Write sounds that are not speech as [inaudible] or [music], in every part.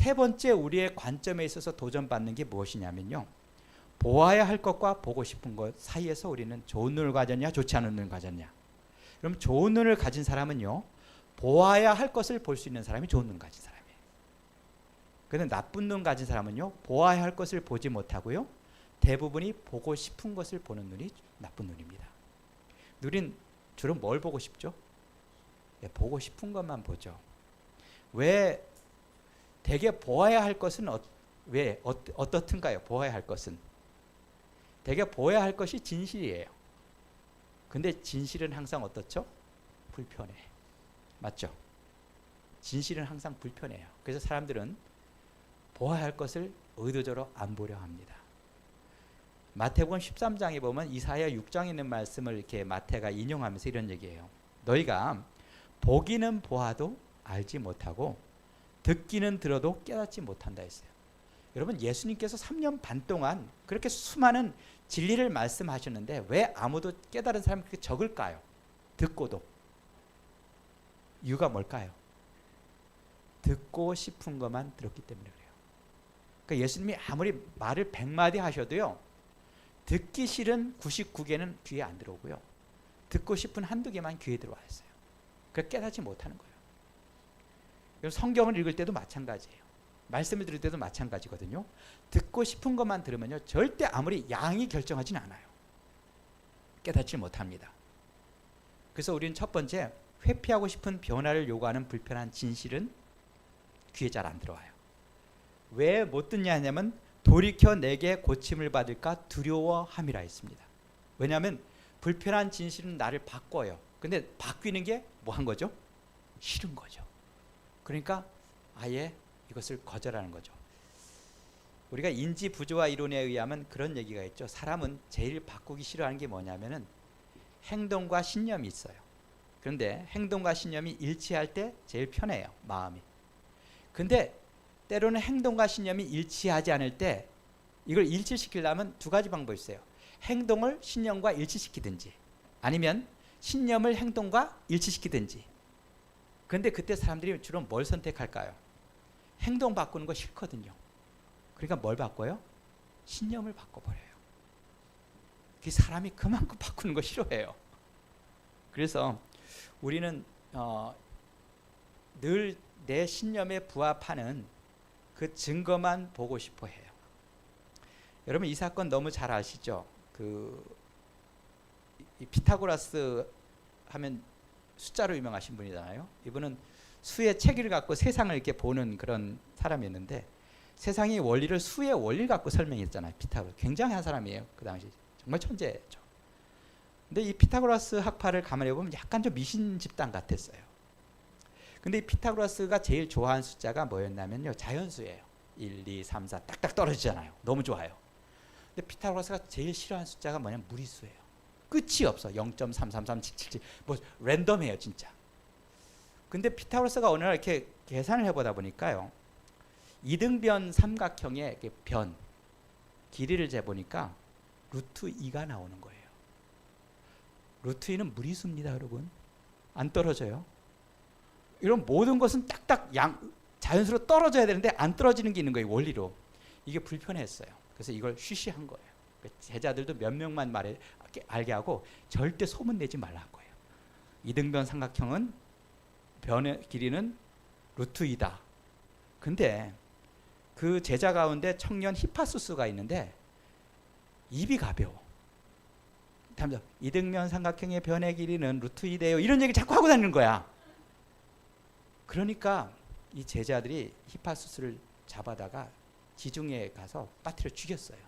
세 번째 우리의 관점에 있어서 도전받는 게 무엇이냐면요. 보아야 할 것과 보고 싶은 것 사이에서 우리는 좋은 눈을 가졌냐 좋지 않은 눈을 가졌냐. 그럼 좋은 눈을 가진 사람은요. 보아야 할 것을 볼 수 있는 사람이 좋은 눈 가진 사람이에요. 그런데 나쁜 눈 가진 사람은요. 보아야 할 것을 보지 못하고요. 대부분이 보고 싶은 것을 보는 눈이 나쁜 눈입니다. 우린 주로 뭘 보고 싶죠? 예, 보고 싶은 것만 보죠. 왜 대개 보아야 할 것은 어, 왜 어, 어떻든가요? 보아야 할 것은 대개 보아야 할 것이 진실이에요. 근데 진실은 항상 어떻죠? 불편해. 맞죠? 진실은 항상 불편해요. 그래서 사람들은 보아야 할 것을 의도적으로 안 보려 합니다. 마태복음 13장에 보면 이사야 6장에 있는 말씀을 이렇게 마태가 인용하면서 이런 얘기예요. 너희가 보기는 보아도 알지 못하고 듣기는 들어도 깨닫지 못한다 했어요. 여러분 예수님께서 3년 반 동안 그렇게 수많은 진리를 말씀하셨는데 왜 아무도 깨달은 사람이 그렇게 적을까요? 듣고도 이유가 뭘까요? 듣고 싶은 것만 들었기 때문에 그래요. 그러니까 예수님이 아무리 말을 100마디 하셔도요. 듣기 싫은 99개는 귀에 안 들어오고요. 듣고 싶은 한두 개만 귀에 들어와 있어요. 그 깨닫지 못하는 거예요. 성경을 읽을 때도 마찬가지예요. 말씀을 들을 때도 마찬가지거든요. 듣고 싶은 것만 들으면요. 절대 아무리 양이 결정하진 않아요. 깨닫지 못합니다. 그래서 우리는 첫 번째 회피하고 싶은 변화를 요구하는 불편한 진실은 귀에 잘 안 들어와요. 왜 못 듣냐 하냐면 돌이켜 내게 고침을 받을까 두려워함이라 했습니다. 왜냐하면 불편한 진실은 나를 바꿔요. 근데 바뀌는 게 뭐 한 거죠? 싫은 거죠. 그러니까 아예 이것을 거절하는 거죠. 우리가 인지 부조화 이론에 의하면 그런 얘기가 있죠. 사람은 제일 바꾸기 싫어하는 게 뭐냐면은 행동과 신념이 있어요. 그런데 행동과 신념이 일치할 때 제일 편해요. 마음이. 근데 때로는 행동과 신념이 일치하지 않을 때 이걸 일치시키려면 두 가지 방법이 있어요. 행동을 신념과 일치시키든지 아니면 신념을 행동과 일치시키든지. 그런데 그때 사람들이 주로 뭘 선택할까요? 행동 바꾸는 거 싫거든요. 그러니까 뭘 바꿔요? 신념을 바꿔버려요. 그 사람이 그만큼 [laughs] 바꾸는 거 싫어해요. 그래서 우리는 어, 늘 내 신념에 부합하는 그 증거만 보고 싶어 해요. 여러분 이 사건 너무 잘 아시죠? 그 피타고라스 하면 숫자로 유명하신 분이잖아요. 이분은 수의 체계를 갖고 세상을 이렇게 보는 그런 사람이었는데 세상의 원리를 수의 원리를 갖고 설명했잖아요. 피타고라스 굉장한 사람이에요. 그 당시 정말 천재죠. 근데 이 피타고라스 학파를 가만히 보면 약간 좀 미신 집단 같았어요. 근데 이 피타고라스가 제일 좋아하는 숫자가 뭐였냐면요. 자연수예요. 1, 2, 3, 4 딱딱 떨어지잖아요. 너무 좋아요. 근데 피타고라스가 제일 싫어하는 숫자가 뭐냐면 무리수예요. 끝이 없어. 0.33377. 뭐 랜덤해요, 진짜. 근데 피타고라스가 날 이렇게 계산을 해보다 보니까요. 이등변 삼각형의 변 길이를 재보니까 루트 2가 나오는 거예요. 루트 2는 무리수입니다, 여러분. 안 떨어져요. 이런 모든 것은 딱딱 양 자연스러워 떨어져야 되는데 안 떨어지는 게 있는 거예요, 원리로. 이게 불편했어요. 그래서 이걸 쉬쉬한 거예요. 그러니까 제자들도 몇 명만 말해 알게 하고 절대 소문 내지 말라 한 거예요. 이등변 삼각형은 변의 길이는 루트 2다. 근데 그 제자 가운데 청년 히파수스가 있는데 입이 가벼워. 이등변 삼각형의 변의 길이는 루트 2대요. 이런 얘기 자꾸 하고 다니는 거야. 그러니까 이 제자들이 히파수스를 잡아다가 지중해에 가서 빠뜨려 죽였어요.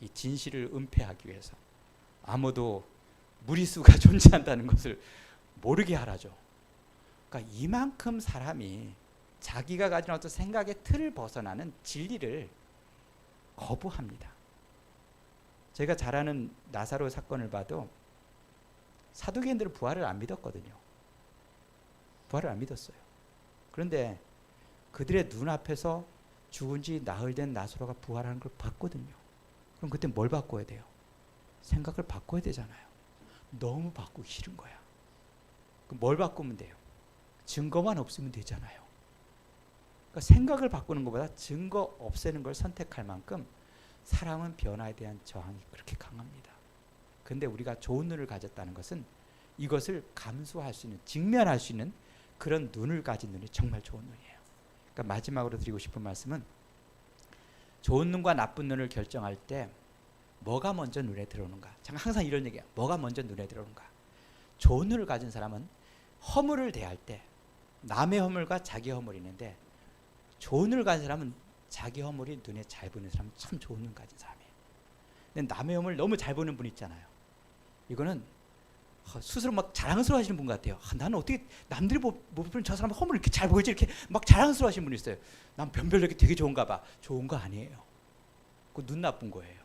이 진실을 은폐하기 위해서 아무도 무리수가 [laughs] 존재한다는 것을 모르게 하라죠. 그러니까 이만큼 사람이 자기가 가진 어떤 생각의 틀을 벗어나는 진리를 거부합니다. 제가 잘 아는 나사로 사건을 봐도 사두개인들은 부활을 안 믿었거든요. 부활을 안 믿었어요. 그런데 그들의 눈앞에서 죽은 지 나흘 된 나사로가 부활하는 걸 봤거든요. 그럼 그때 뭘 바꿔야 돼요? 생각을 바꿔야 되잖아요. 너무 바꾸기 싫은 거야. 뭘 바꾸면 돼요? 증거만 없으면 되잖아요. 그러니까 생각을 바꾸는 것보다 증거 없애는 걸 선택할 만큼 사람은 변화에 대한 저항이 그렇게 강합니다. 근데 우리가 좋은 눈을 가졌다는 것은 이것을 감수할 수 있는 직면할 수 있는 그런 눈을 가진 눈이 정말 좋은 눈이에요. 그러니까 마지막으로 드리고 싶은 말씀은 좋은 눈과 나쁜 눈을 결정할 때 뭐가 먼저 눈에 들어오는가? 제가 항상 이런 얘기야. 뭐가 먼저 눈에 들어오는가? 좋은 눈을 가진 사람은 허물을 대할 때 남의 허물과 자기 허물이 있는데 좋은 눈을 가진 사람은 자기 허물이 눈에 잘 보이는 사람은 참 좋은 눈 가진 사람이에요. 근데 남의 허물 너무 잘 보는 분 있잖아요. 이거는 어, 스스로 막 자랑스러워 하시는 분 같아요. 아, 나는 어떻게 남들이 못 보는 저 사람 허물 이렇게 잘 보이지 이렇게 막 자랑스러워 하시는 분이 있어요. 난 변별력이 되게 좋은가 봐. 좋은 거 아니에요. 그 눈 나쁜 거예요.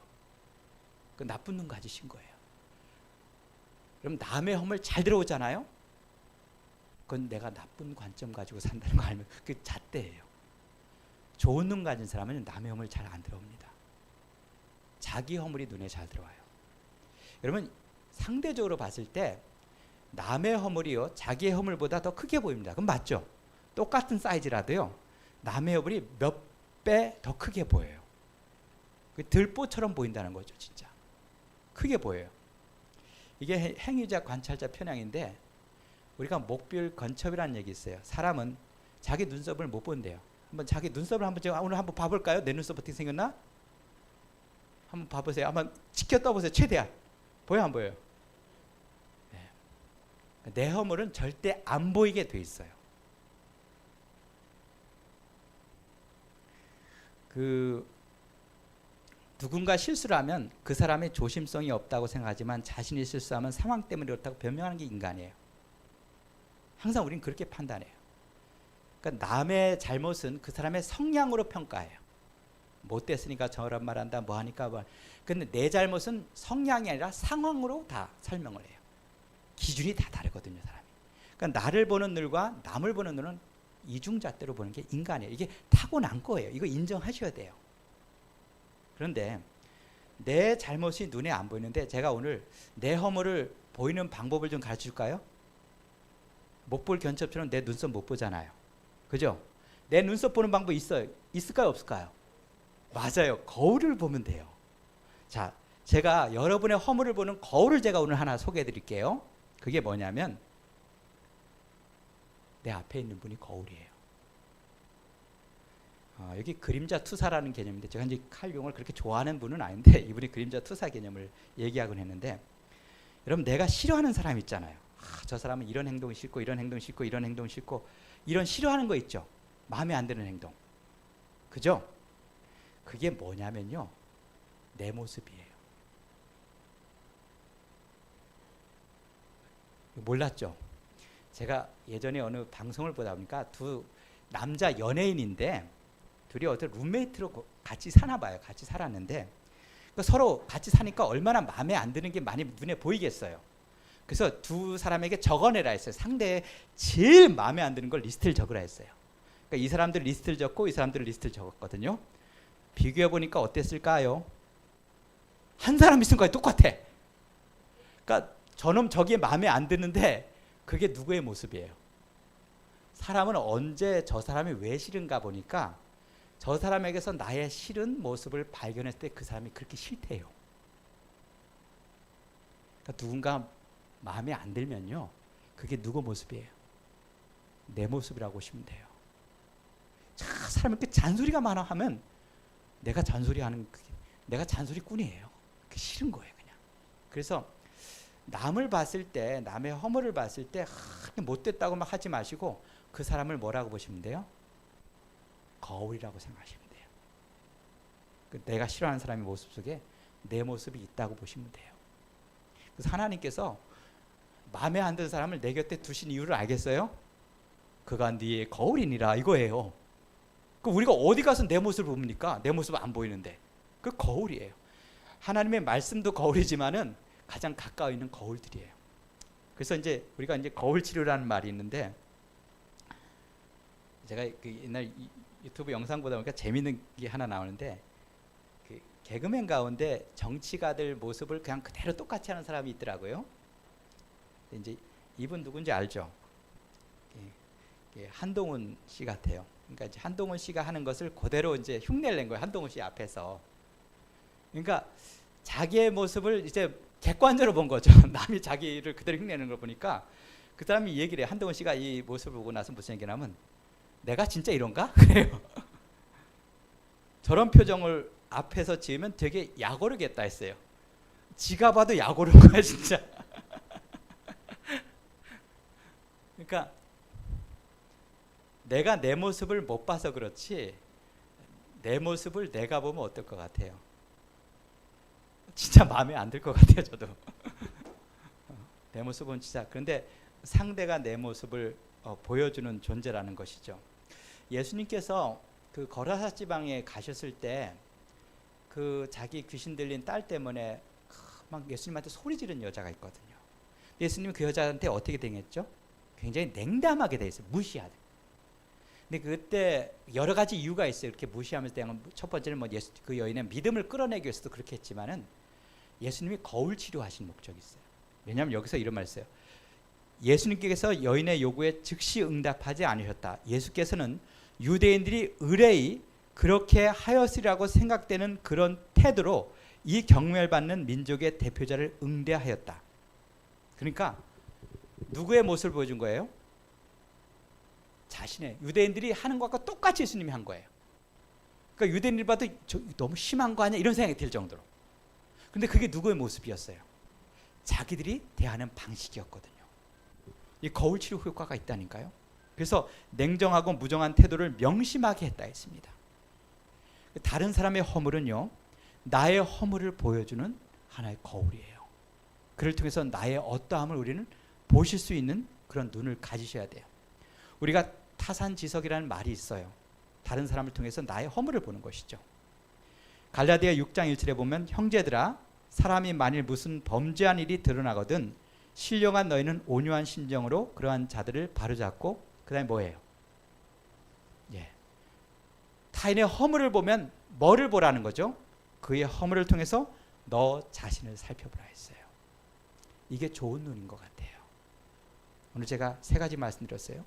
그 나쁜 눈 가지신 거예요. 그럼 남의 허물 잘 들어오잖아요. 그건 내가 나쁜 관점 가지고 산다는 거 알면 그 잣대예요. 좋은 눈 가진 사람은 남의 허물 잘안 들어옵니다. 자기 허물이 눈에 잘 들어와요. 여러분 상대적으로 봤을 때 남의 허물이요 자기의 허물보다 더 크게 보입니다. 그럼 맞죠? 똑같은 사이즈라도요 남의 허물이 몇 배 더 크게 보여요. 그 들보처럼 보인다는 거죠, 진짜. 크게 보여요. 이게 해- 행위자 관찰자 편향인데 우리가 목별 건첩이라는 얘기 있어요. 사람은 자기 눈썹을 못 본대요. 한번 자기 눈썹을 한번 제가 오늘 한번 봐볼까요? 내 눈썹 어떻게 생겼나? 한번 봐보세요. 한번 치켜 떠보세요. 최대한 보여 안 보여요? 네. 내 허물은 절대 안 보이게 돼 있어요. 그 누군가 실수를 하면 그 사람의 조심성이 없다고 생각하지만 자신이 실수하면 상황 때문에 그렇다고 변명하는 게 인간이에요. 항상 우리는 그렇게 판단해요. 그러니까 남의 잘못은 그 사람의 성향으로 평가해요. 못됐으니까 저런 말한다, 뭐 하니까 뭐. 근데 내 잘못은 성향이 아니라 상황으로 다 설명을 해요. 기준이 다 다르거든요, 사람이. 그러니까 나를 보는 눈과 남을 보는 눈은 이중잣대로 보는 게 인간이에요. 이게 타고난 거예요. 이거 인정하셔야 돼요. 그런데 내 잘못이 눈에 안 보이는데 제가 오늘 내 허물을 보이는 방법을 좀 가르쳐 줄까요? 못 볼 견첩처럼 내 눈썹 못 보잖아요. 그죠? 내 눈썹 보는 방법 있어요. 있을까요? 없을까요? 맞아요. 거울을 보면 돼요. 자, 제가 여러분의 허물을 보는 거울을 제가 오늘 하나 소개해 드릴게요. 그게 뭐냐면 내 앞에 있는 분이 거울이에요. 어, 여기 그림자 투사라는 개념인데 제가 이제 칼용을 그렇게 좋아하는 분은 아닌데 [laughs] 이분이 그림자 투사 개념을 얘기하곤 했는데 여러분 내가 싫어하는 사람 있잖아요. 아, 저 사람은 이런 행동이 싫고 이런 행동 싫고 이런 행동 싫고 이런 싫어하는 거 있죠. 마음에 안 드는 행동. 그죠? 그게 뭐냐면요. 내 모습이에요. 몰랐죠? 제가 예전에 어느 방송을 보다 보니까 두 남자 연예인인데 둘이 어떤 룸메이트로 거- 같이 사나 봐요. 같이 살았는데 그 서로 같이 사니까 얼마나 마음에 안 드는 게 많이 눈에 보이겠어요. 그래서 두 사람에게 적어내라 했어요. 상대의 제일 마음에 안 드는 걸 리스트를 적으라 했어요. 그러니까 이 사람들 리스트를 적고 이 사람들 리스트를 적었거든요. 비교해 보니까 어땠을까요? 한 사람 있은 거에 똑같아. 그러니까 저놈 저게 마음에 안 드는데 그게 누구의 모습이에요? 사람은 언제 저 사람이 왜 싫은가 보니까 저 사람에게서 나의 싫은 모습을 발견했을 때 그 사람이 그렇게 싫대요. 그러니까 누군가 마음에 안 들면요. 그게 누구 모습이에요? 내 모습이라고 보시면 돼요. 자, 사람이 이렇게 잔소리가 많아 하면 내가 잔소리하는 그게 내가 잔소리꾼이에요. 그 싫은 거예요, 그냥. 그래서 남을 봤을 때 남의 허물을 봤을 때 하, 못됐다고 막 하지 마시고 그 사람을 뭐라고 보시면 돼요? 거울이라고 생각하시면 돼요. 그 내가 싫어하는 사람의 모습 속에 내 모습이 있다고 보시면 돼요. 그래서 하나님께서 마음에 안 드는 사람을 내 곁에 두신 이유를 알겠어요? 그가 네의 거울이니라 이거예요. 그 우리가 어디 가서 내 모습을 봅니까? 내 모습 안 보이는데 그 거울이에요. 하나님의 말씀도 거울이지만은 가장 가까이 있는 거울들이에요. 그래서 이제 우리가 이제 거울 치료라는 말이 있는데 제가 그 옛날 이- 유튜브 영상 보다 보니까 재밌는 게 하나 나오는데 그 개그맨 가운데 정치가들 모습을 그냥 그대로 똑같이 하는 사람이 있더라고요. 이제 이분 누군지 알죠? 예, 예, 한동훈 씨 같아요. 그러니까 이제 한동훈 씨가 하는 것을 그대로 이제 흉내를 낸 거예요. 한동훈 씨 앞에서. 그러니까 자기의 모습을 이제 객관적으로 본 거죠. [laughs] 남이 자기를 그대로 흉내내는 걸 보니까 그 사람이 얘기를 해요. 한동훈 씨가 이 모습을 보고 나서 무슨 얘기냐면 내가 진짜 이런가? [laughs] 그래요. 저런 표정을 앞에서 지으면 되게 약오르겠다 했어요. 지가 봐도 약오른 거야 진짜. [laughs] 그러니까 내가 내 모습을 못 봐서 그렇지 내 모습을 내가 보면 어떨 것 같아요? 진짜 마음에 안 들 것 같아요 저도. [laughs] 내 모습은 진짜 그런데 상대가 내 모습을 어, 보여주는 존재라는 것이죠. 예수님께서 그 거라사 지방에 가셨을 때 그 자기 귀신 들린 딸 때문에 막 예수님한테 소리 지른 여자가 있거든요. 예수님 그 여자한테 어떻게 당했죠? 굉장히 냉담하게 돼 있어요. 무시하듯. 근데 그때 여러 가지 이유가 있어요. 이렇게 무시하면서 대한 첫 번째는 뭐 예수 그 여인의 믿음을 끌어내기 위해서도 그렇게 했지만은 예수님이 거울 치료하신 목적이 있어요. 왜냐하면 여기서 이런 말 있어요. 예수님께서 여인의 요구에 즉시 응답하지 않으셨다. 예수께서는 유대인들이 의뢰이 그렇게 하였으리라고 생각되는 그런 태도로 이 경멸받는 민족의 대표자를 응대하였다. 그러니까 누구의 모습을 보여준 거예요? 자신의 유대인들이 하는 것과 똑같이 예수님이 한 거예요. 그러니까 유대인들 봐도 저 너무 심한 거 아니야 이런 생각이 들 정도로. 근데 그게 누구의 모습이었어요? 자기들이 대하는 방식이었거든요. 이 거울 치료 효과가 있다니까요. 그래서 냉정하고 무정한 태도를 명심하게 했다 했습니다. 다른 사람의 허물은요, 나의 허물을 보여주는 하나의 거울이에요. 그를 통해서 나의 어떠함을 우리는 보실 수 있는 그런 눈을 가지셔야 돼요. 우리가 타산지석이라는 말이 있어요. 다른 사람을 통해서 나의 허물을 보는 것이죠. 갈라디아 6장 1절에 보면 형제들아 사람이 만일 무슨 범죄한 일이 드러나거든 신령한 너희는 온유한 심정으로 그러한 자들을 바로잡고 그다음에 뭐예요? 예. 타인의 허물을 보면 뭐를 보라는 거죠? 그의 허물을 통해서 너 자신을 살펴보라 했어요. 이게 좋은 눈인 것 같아요. 오늘 제가 세 가지 말씀드렸어요.